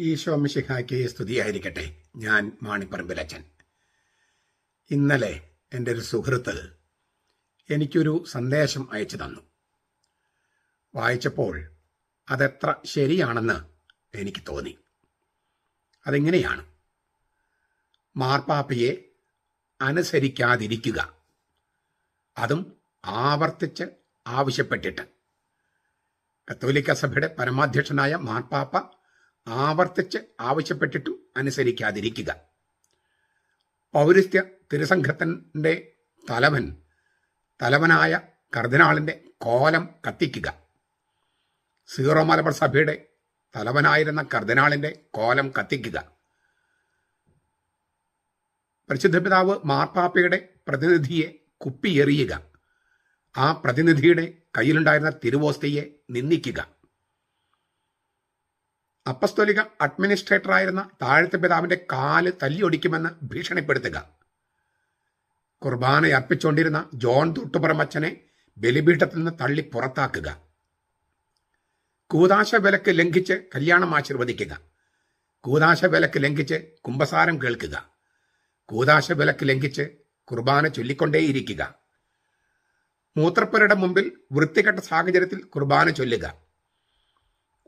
ഈശോ മിശിഹായ്ക്ക് സ്തുതിയായിരിക്കട്ടെ. ഞാൻ മാണിപ്പറമ്പിലച്ചൻ ഇന്നലെ എന്റെ ഒരു സുഹൃത്ത് എനിക്കൊരു സന്ദേശം അയച്ചു തന്നു. വായിച്ചപ്പോൾ അതെത്ര ശരിയാണെന്ന് എനിക്ക് തോന്നി. അതെങ്ങനെയാണ്? മാർപ്പാപ്പയെ അനുസരിക്കാതിരിക്കുക. അതും ആവർത്തിച്ച് ആവശ്യപ്പെട്ടിട്ട്. കത്തോലിക്ക സഭയുടെ പരമാധ്യക്ഷനായ മാർപ്പാപ്പ ആവർത്തിച്ച് ആവശ്യപ്പെട്ടിട്ടു അനുസരിക്കാതിരിക്കുക. പൗരസ്ത്യ തിരുസംഘത്തിന്റെ തലവൻ തലവനായ കർദിനാളിന്റെ കോലം കത്തിക്കുക. സീറോ മലബാർ സഭയുടെ തലവനായിരുന്ന കർദിനാളിന്റെ കോലം കത്തിക്കുക. പരിശുദ്ധ പിതാവ് മാർപ്പാപ്പയുടെ പ്രതിനിധിയെ കുപ്പിയെറിയുക. ആ പ്രതിനിധിയുടെ കയ്യിലുണ്ടായിരുന്ന തിരുവോസ്തയെ നിന്ദിക്കുക. അപ്പസ്തോലിക അഡ്മിനിസ്ട്രേറ്ററായിരുന്ന താഴത്തെ പിതാവിന്റെ കാൽ തല്ലിയൊടിക്കുമെന്ന് ഭീഷണിപ്പെടുത്തുക. കുർബാന അർപ്പിച്ചുകൊണ്ടിരുന്ന ജോൺ തൊട്ടുപുറമച്ചനെ ബലിപീഠത്തിൽ നിന്ന് തള്ളി പുറത്താക്കുക. കൂതാശ വിലക്ക് ലംഘിച്ച് കല്യാണം ആശീർവദിക്കുക. കൂതാശ വിലക്ക് ലംഘിച്ച് കുംഭസാരം കേൾക്കുക. കൂതാശ വിലക്ക് ലംഘിച്ച് കുർബാന ചൊല്ലിക്കൊണ്ടേയിരിക്കുക. മൂത്രപ്പുരയുടെ മുമ്പിൽ വൃത്തികെട്ട സാഹചര്യത്തിൽ കുർബാന ചൊല്ലുക.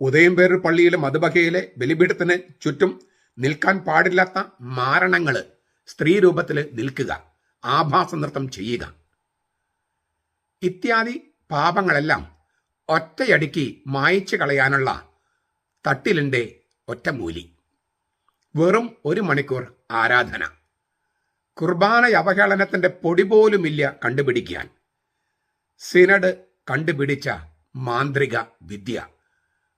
ഉദയംപേരൂർ പള്ളിയിലെ മധുബഹയിലെ ബലിപീഠത്തിന് ചുറ്റും നിൽക്കാൻ പാടില്ലാത്ത മാരണങ്ങൾ സ്ത്രീ രൂപത്തിൽ നിൽക്കുക ആഭാസ നൃത്തം ചെയ്യുക. ഇത്യാദി പാപങ്ങളെല്ലാം ഒറ്റയടിക്ക് മായച്ചു കളയാനുള്ള തട്ടിലിന്റെ ഒറ്റമൂലി. വെറും ഒരു മണിക്കൂർ ആരാധന. കുർബാന അവഹേളനത്തിന്റെ പൊടി പോലുമില്ല കണ്ടുപിടിക്കാൻ. സിനഡ് കണ്ടുപിടിച്ച മാന്ത്രിക വിദ്യ.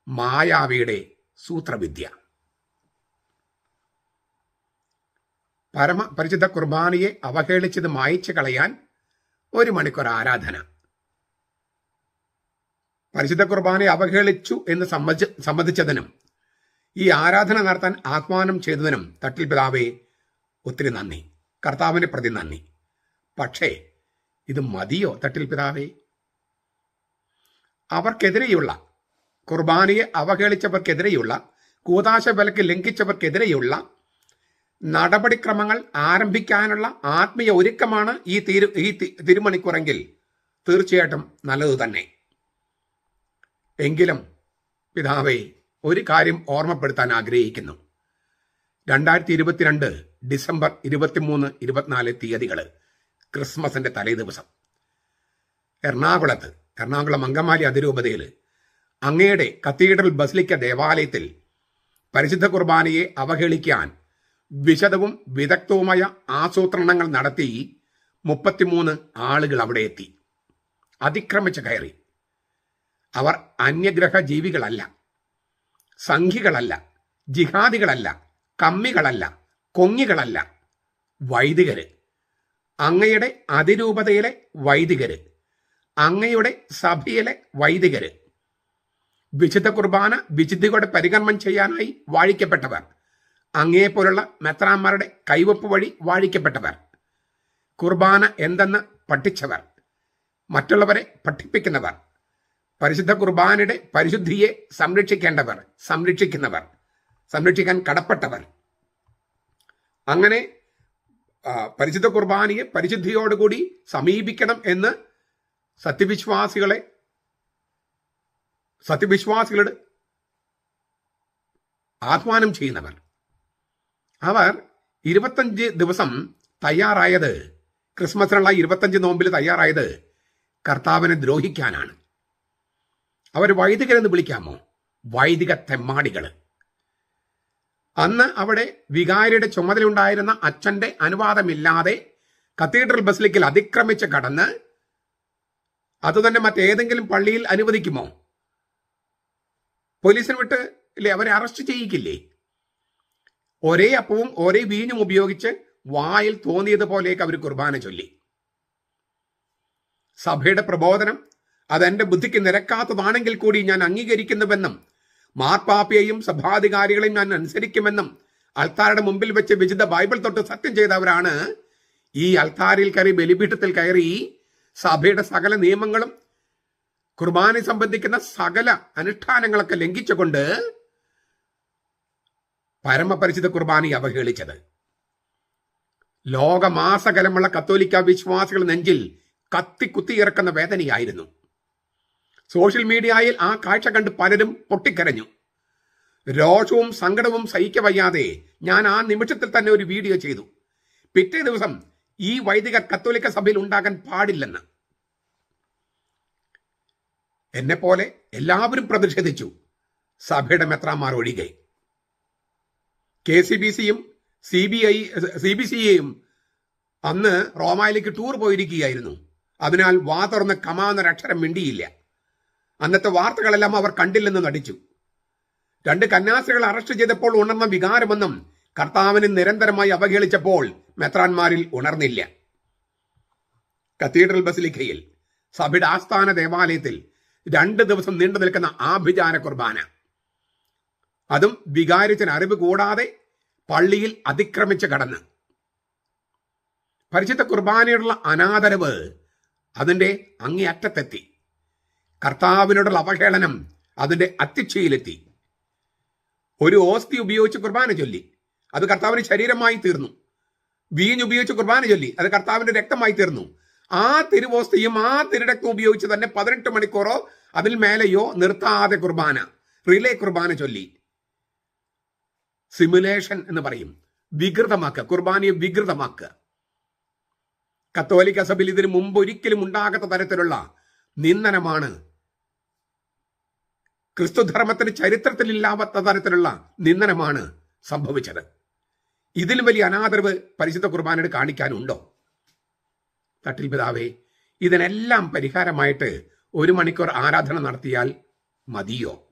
മായാവിയുടെ സൂത്രവിദ്യ. പരമ പരിചിത കുർബാനയെ അവഹേളിച്ചത് മായിച്ചു കളയാൻ ഒരു മണിക്കൂർ ആരാധന. പരിശുദ്ധ കുർബാനയെ അവഹേളിച്ചു എന്ന് സമ്മതി സമ്മതിച്ചതിനും ഈ ആരാധന നടത്താൻ ആഹ്വാനം ചെയ്തതിനും തട്ടിൽ പിതാവെ ഒത്തിരി നന്ദി. കർത്താവിനെ പ്രതി നന്ദി. പക്ഷേ ഇത് മതിയോ തട്ടിൽ പിതാവേ? അവർക്കെതിരെയുള്ള കുർബാനയെ അവഹേളിച്ചവർക്കെതിരെയുള്ള കൂതാശ വിലക്ക് ലംഘിച്ചവർക്കെതിരെയുള്ള നടപടിക്രമങ്ങൾ ആരംഭിക്കാനുള്ള ആത്മീയ ഒരുക്കമാണ് ഈ തിരു ഈ തിരുമണിക്കുറെങ്കിൽ തീർച്ചയായിട്ടും നല്ലത് തന്നെ. എങ്കിലും പിതാവെ ഒരു കാര്യം ഓർമ്മപ്പെടുത്താൻ ആഗ്രഹിക്കുന്നു. രണ്ടായിരത്തി ഇരുപത്തിരണ്ട് ഡിസംബർ ഇരുപത്തിമൂന്ന് ഇരുപത്തിനാല് തീയതികൾ ക്രിസ്മസിന്റെ തലേദിവസം. എറണാകുളത്ത് എറണാകുളം അങ്കമാലി അതിരൂപതയിൽ അങ്ങയുടെ കത്തീഡ്രൽ ബസിലിക്ക ദേവാലയത്തിൽ പരിശുദ്ധ കുർബാനയെ അവഹേളിക്കാൻ വിശദവും വിദഗ്ധവുമായ ആസൂത്രണങ്ങൾ നടത്തി മുപ്പത്തിമൂന്ന് ആളുകൾ അവിടെ എത്തി. അതിക്രമിച്ച് കയറി. അവർ അന്യഗ്രഹ ജീവികളല്ല സംഘികളല്ല ജിഹാദികളല്ല കമ്മികളല്ല കൊങ്ങികളല്ല വൈദികര്. അങ്ങയുടെ അതിരൂപതയിലെ വൈദികര് അങ്ങയുടെ സഭയിലെ വൈദികര്. വിശുദ്ധ കുർബാന വിശുദ്ധിയോടെ പരികർമ്മം ചെയ്യാനായി വാഴിക്കപ്പെട്ടവർ. അങ്ങയെപ്പോലുള്ള മെത്രാന്മാരുടെ കൈവപ്പ് വഴി വാഴിക്കപ്പെട്ടവർ. കുർബാന എന്തെന്ന് പഠിച്ചവർ. മറ്റുള്ളവരെ പഠിപ്പിക്കുന്നവർ. പരിശുദ്ധ കുർബാനയുടെ പരിശുദ്ധിയെ സംരക്ഷിക്കേണ്ടവർ സംരക്ഷിക്കുന്നവർ സംരക്ഷിക്കാൻ കടപ്പെട്ടവർ. അങ്ങനെ പരിശുദ്ധ കുർബാനയെ പരിശുദ്ധിയോടുകൂടി സമീപിക്കണം എന്ന് സത്യവിശ്വാസികളെ സത്യവിശ്വാസികളുടെ ആഹ്വാനം ചെയ്യുന്നവർ. അവർ ഇരുപത്തഞ്ച് ദിവസം തയ്യാറായത് ക്രിസ്മസിനുള്ള ഇരുപത്തഞ്ച് നോമ്പിൽ തയ്യാറായത് കർത്താവിനെ ദ്രോഹിക്കാനാണ്. അവർ വൈദികരെന്ന് വിളിക്കാമോ? വൈദിക തെമ്മാടികൾ അന്ന് അവിടെ വികാരിയുടെ ചുമതലയുണ്ടായിരുന്ന അച്ഛന്റെ അനുവാദമില്ലാതെ കത്തീഡ്രൽ ബസിലിക്കിൽ അതിക്രമിച്ച് കടന്ന് അതുതന്നെ മറ്റേതെങ്കിലും പള്ളിയിൽ അനുവദിക്കുമോ? പോലീസിന് വിട്ട് ഇല്ലേ അവരെ അറസ്റ്റ് ചെയ്യിക്കില്ലേ? ഒരേ അപ്പവും ഒരേ വീഞ്ഞും ഉപയോഗിച്ച് വായിൽ തോന്നിയതുപോലെയൊക്കെ അവർ കുർബാന ചൊല്ലി. സഭയുടെ പ്രബോധനം അതെന്റെ ബുദ്ധിക്ക് നിരക്കാത്തതാണെങ്കിൽ കൂടി ഞാൻ അംഗീകരിക്കുന്നുവെന്നും മാർപ്പാപ്പയെയും സഭാധികാരികളെയും ഞാൻ അനുസരിക്കുമെന്നും അൾത്താരുടെ മുമ്പിൽ വെച്ച് വിശുദ്ധ ബൈബിൾ തൊട്ട് സത്യം ചെയ്തവരാണ് ഈ അൾത്താരിൽ കയറി ബലിപീഠത്തിൽ കയറി സഭയുടെ സകല നിയമങ്ങളും കുർബാന സംബന്ധിക്കുന്ന സകല അനുഷ്ഠാനങ്ങളൊക്കെ ലംഘിച്ചുകൊണ്ട് പരമപരിചിത കുർബാനയെ അവഹേളിച്ചത്. ലോകമാസകലമുള്ള കത്തോലിക്ക വിശ്വാസികൾ നെഞ്ചിൽ കത്തി കുത്തിയിറക്കുന്ന വേദനയായിരുന്നു. സോഷ്യൽ മീഡിയയിൽ ആ കാഴ്ച കണ്ട് പലരും പൊട്ടിക്കരഞ്ഞു. രോഷവും സങ്കടവും സഹിക്കവയ്യാതെ ഞാൻ ആ നിമിഷത്തിൽ തന്നെ ഒരു വീഡിയോ ചെയ്തു. പിറ്റേ ദിവസം ഈ വൈദിക കത്തോലിക്ക സഭയിൽ ഉണ്ടാകാൻ പാടില്ലെന്ന്. എന്നെ പോലെ എല്ലാവരും പ്രതിഷേധിച്ചു. സഭയുടെ മെത്രാമാർ ഒഴികെ. കെ സി ബി സിയും C B I C B C എയും അന്ന് റോമായിലേക്ക് ടൂർ പോയിരിക്കുകയായിരുന്നു. അതിനാൽ വാ തുറന്ന് കമാന്നൊരക്ഷരം മിണ്ടിയില്ല. അന്നത്തെ വാർത്തകളെല്ലാം അവർ കണ്ടില്ലെന്ന് നടിച്ചു. രണ്ട് കന്യാസ്ത്രീകൾ അറസ്റ്റ് ചെയ്തപ്പോൾ ഉണർന്ന വികാരമെന്നും കർത്താവിനെ നിരന്തരമായി അവഹേളിച്ചപ്പോൾ മെത്രാന്മാരിൽ ഉണർന്നില്ല. കത്തീഡ്രൽ ബസിലിക്കയിൽ സഭയുടെ ആസ്ഥാന ദേവാലയത്തിൽ രണ്ട് ദിവസം നീണ്ടു നിൽക്കുന്ന ആഭിചാര കുർബാന. അതും വികാരിച്ചന് അറിവ് കൂടാതെ പള്ളിയിൽ അതിക്രമിച്ച് കടന്ന്. പരിശുദ്ധ കുർബാനയോടുള്ള അനാദരവ് അതിന്റെ അങ്ങേയറ്റത്തെത്തി. കർത്താവിനോടുള്ള അവഹേളനം അതിന്റെ അത്യക്ഷയിലെത്തി ഒരു ഓസ്തി ഉപയോഗിച്ച് കുർബാന ചൊല്ലി. അത് കർത്താവിന് ശരീരമായി തീർന്നു. വീഞ്ഞുപയോഗിച്ച് കുർബാന ചൊല്ലി. അത് കർത്താവിന്റെ രക്തമായി തീർന്നു. ആ തിരുവോസ്തയും ആ തിരുരക്തം ഉപയോഗിച്ച് തന്നെ പതിനെട്ട് മണിക്കൂറോ അതിൽ മേലെയോ നിർത്താതെ കുർബാന റിലേ കുർബാന ചൊല്ലി. സിമുലേഷൻ എന്ന് പറയും. വികൃതമാക്കുക കുർബാനയെ വികൃതമാക്കുക. കത്തോലിക്ക സഭയിൽ ഇതിനു മുമ്പ് ഒരിക്കലും ഉണ്ടാകാത്ത തരത്തിലുള്ള നിന്ദനമാണ് ക്രിസ്തുധർമ്മത്തിന് ചരിത്രത്തിൽ ഇല്ലാത്ത തരത്തിലുള്ള നിന്ദനമാണ് സംഭവിച്ചത്. ഇതിലും വലിയ അനാദരവ് പരിശുദ്ധ കുർബാനയുടെ കാണിക്കാനുണ്ടോ? തട്ടിൽ പിതാവേ ഇതിനെല്ലാം പരിഹാരമായിട്ട് ഒരു മണിക്കൂർ ആരാധന നടത്തിയാൽ മതിയോ?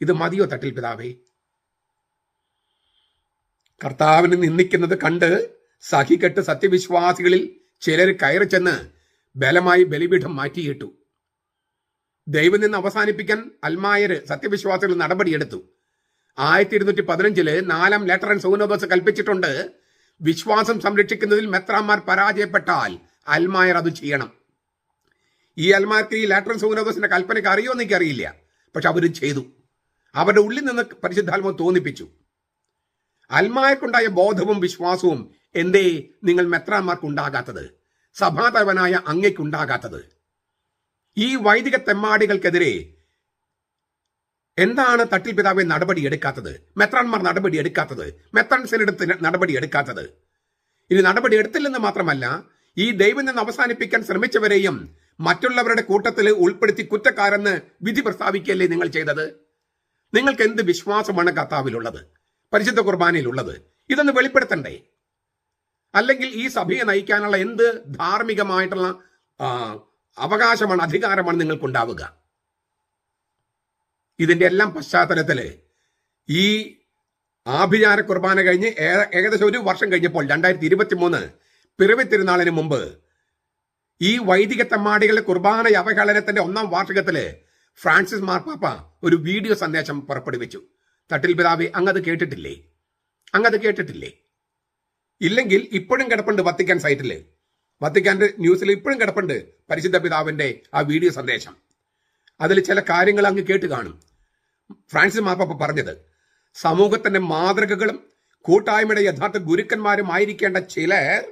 ഇത് മതിയോ തട്ടിൽ പിതാവേ? കർത്താവിന് നിന്ദിക്കുന്നത് കണ്ട് സഹികെട്ട് സത്യവിശ്വാസികളിൽ ചിലർ കയറി ചെന്ന് ബലമായി ബലിപീഠം മാറ്റിയിട്ടു. ദൈവം നിന്ന് അവസാനിപ്പിക്കാൻ അൽമായര് സത്യവിശ്വാസികൾ നടപടിയെടുത്തു. ആയിരത്തി ഇരുന്നൂറ്റി പതിനഞ്ചിൽ നാലാം ലെറ്റർ ആൻഡ് സൗനോബസ് കൽപ്പിച്ചിട്ടുണ്ട് വിശ്വാസം സംരക്ഷിക്കുന്നതിൽ മെത്രാന്മാർ പരാജയപ്പെട്ടാൽ അൽമായർ അത് ചെയ്യണം. ഈ അൽമാർക്ക് ഈ ലാട്രൻ സൗനോഗസിന്റെ കൽപ്പനയ്ക്ക് അറിയോ എന്ന് അറിയില്ല പക്ഷെ അവർ ചെയ്തു. അവരുടെ ഉള്ളിൽ നിന്ന് പരിശുദ്ധാത്മം തോന്നിപ്പിച്ചു. അൽമായർക്കുണ്ടായ ബോധവും വിശ്വാസവും എന്തേ നിങ്ങൾ മെത്രാന്മാർക്കുണ്ടാകാത്തത്? സഭാതലവനായ അങ്ങയ്ക്കുണ്ടാകാത്തത്. ഈ വൈദിക തെമ്മാടികൾക്കെതിരെ എന്താണ് തട്ടിൽ പിതാവെ നടപടി എടുക്കാത്തത്? മെത്രാൻമാർ നടപടി എടുക്കാത്തത്? മെത്രാൻസിനടുത്ത് നടപടി എടുക്കാത്തത്? ഇനി നടപടി എടുത്തില്ലെന്ന് മാത്രമല്ല ഈ ദൈവം നിന്ന് അവസാനിപ്പിക്കാൻ ശ്രമിച്ചവരെയും മറ്റുള്ളവരുടെ കൂട്ടത്തിൽ ഉൾപ്പെടുത്തി കുറ്റക്കാരെന്ന് വിധി പ്രസ്താവിക്കുകയല്ലേ നിങ്ങൾ ചെയ്തത്? നിങ്ങൾക്ക് എന്ത് വിശ്വാസമാണ് കർത്താവിലുള്ളത്? പരിശുദ്ധ കുർബാനയിലുള്ളത്? ഇതൊന്ന് വെളിപ്പെടുത്തണ്ടേ? അല്ലെങ്കിൽ ഈ സഭയെ നയിക്കാനുള്ള എന്ത് ധാർമ്മികമായിട്ടുള്ള അവകാശമാണ് അധികാരമാണ് നിങ്ങൾക്കുണ്ടാവുക? ഇതിന്റെ എല്ലാം പശ്ചാത്തലത്തിൽ ഈ ആഭിചാര കുർബാന കഴിഞ്ഞ് ഏകദേശം ഒരു വർഷം കഴിഞ്ഞപ്പോൾ രണ്ടായിരത്തി ഇരുപത്തി മൂന്ന് പിറവി തിരുനാളിന് മുമ്പ് ഈ വൈദിക തെമ്മാടികളുടെ കുർബാന അവഹേളനത്തിന്റെ ഒന്നാം വാർഷികത്തിൽ ഫ്രാൻസിസ് മാർപ്പാപ്പ ഒരു വീഡിയോ സന്ദേശം പുറപ്പെടുവിച്ചു. തട്ടിൽ പിതാവി അങ്ങത് കേട്ടിട്ടില്ലേ? അങ്ങത് കേട്ടിട്ടില്ലേ? ഇല്ലെങ്കിൽ ഇപ്പോഴും കിടപ്പുണ്ട് വത്തിക്കാൻ സൈറ്റിൽ. വത്തിക്കാന്റെ ന്യൂസിൽ ഇപ്പോഴും കിടപ്പുണ്ട് പരിശുദ്ധ പിതാവിന്റെ ആ വീഡിയോ സന്ദേശം. അതിൽ ചില കാര്യങ്ങൾ അങ്ങ് കേട്ട് കാണും. ഫ്രാൻസിസ് മാർപ്പാപ്പ പറഞ്ഞത് സമൂഹത്തിന്റെ മാതൃകകളും കൂട്ടായ്മയുടെ യഥാർത്ഥ ഗുരുക്കന്മാരും ആയിരിക്കേണ്ട ചിലർ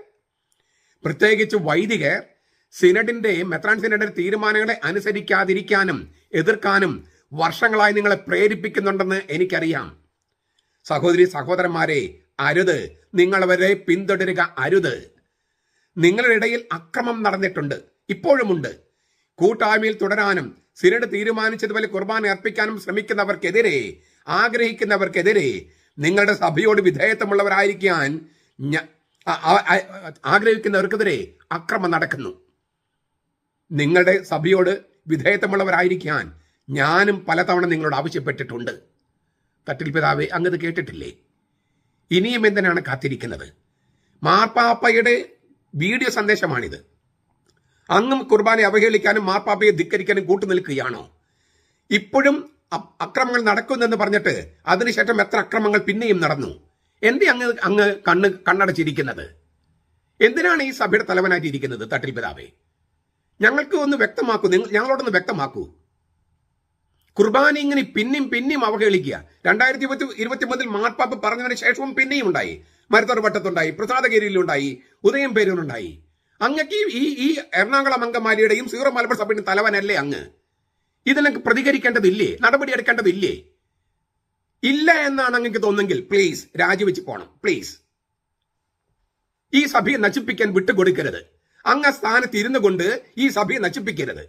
പ്രത്യേകിച്ച് വൈദികർ സിനഡിന്റെ മെത്രാൻ സിനഡിന്റെ തീരുമാനങ്ങളെ അനുസരിക്കാതിരിക്കാനും എതിർക്കാനും വർഷങ്ങളായി നിങ്ങളെ പ്രേരിപ്പിക്കുന്നുണ്ടെന്ന് എനിക്കറിയാം. സഹോദരി സഹോദരന്മാരെ അരുത്. നിങ്ങളവരെ പിന്തുടരുക അരുത്. നിങ്ങളുടെ ഇടയിൽ അക്രമം നടന്നിട്ടുണ്ട് ഇപ്പോഴുമുണ്ട്. കൂട്ടായ്മയിൽ തുടരാനും സിനഡ് തീരുമാനിച്ചതുപോലെ കുർബാന അർപ്പിക്കാനും ശ്രമിക്കുന്നവർക്കെതിരെ ആഗ്രഹിക്കുന്നവർക്കെതിരെ നിങ്ങളുടെ സഭയോട് വിധേയത്വമുള്ളവരായിരിക്കാൻ ആഗ്രഹിക്കുന്നവർക്കെതിരെ അക്രമം നടക്കുന്നു. നിങ്ങളുടെ സഭയോട് വിധേയത്വമുള്ളവരായിരിക്കാൻ ഞാനും പലതവണ നിങ്ങളോട് ആവശ്യപ്പെട്ടിട്ടുണ്ട്. തട്ടിൽ പിതാവെ അങ്ങത് കേട്ടിട്ടില്ലേ? ഇനിയും എന്തിനാണ് കാത്തിരിക്കുന്നത്? മാർപ്പാപ്പയുടെ വീഡിയോ സന്ദേശമാണിത്. അങ്ങും കുർബാനെ അവഹേളിക്കാനും മാർപ്പാപ്പയെ ധിക്കരിക്കാനും കൂട്ടുനിൽക്കുകയാണോ ഇപ്പോഴും അക്രമങ്ങൾ നടക്കുന്നെന്ന് പറഞ്ഞിട്ട് അതിനുശേഷം എത്ര അക്രമങ്ങൾ പിന്നെയും നടന്നു? എന്റെ അങ്ങ് അങ്ങ് കണ്ണ് കണ്ണടച്ചിരിക്കുന്നത്? എന്തിനാണ് ഈ സഭയുടെ തലവനായിട്ട് ഇരിക്കുന്നത് തട്ടിൽ പിതാവേ? ഞങ്ങൾക്ക് ഒന്ന് വ്യക്തമാക്കൂ നിങ്ങൾ ഞങ്ങളോടൊന്ന് വ്യക്തമാക്കൂ. കുർബാന ഇങ്ങനെ പിന്നെയും പിന്നെയും അവഹേളിക്കുക. രണ്ടായിരത്തി ഇരുപത്തി ഇരുപത്തി മൂന്നിൽ മാർപ്പാപ്പ് പറഞ്ഞതിന് ശേഷവും പിന്നെയും ഉണ്ടായി. മരുത്തോർ വട്ടത്തുണ്ടായി പ്രസാദഗിരിയിലുണ്ടായി ഉദയം പേരൂരുണ്ടായി അങ്ങക്ക് ഈ ഈ എറണാകുളം അങ്കമാലിയുടെയും സീറോ മലബാർ സഭയുടെയും തലവനല്ലേ അങ്ങ്? ഇതിനൊക്കെ പ്രതികരിക്കേണ്ടതില്ലേ? നടപടി എടുക്കേണ്ടതില്ലേ ഇല്ല എന്നാണ് അങ്ങക്ക് തോന്നുന്നെങ്കിൽ പ്ലീസ് രാജിവെച്ച് പോണം. പ്ലീസ് ഈ സഭയെ നശിപ്പിക്കാൻ വിട്ടുകൊടുക്കരുത്. അങ്ങ സ്ഥാനത്ത് ഇരുന്നു കൊണ്ട് ഈ സഭയെ നശിപ്പിക്കരുത്.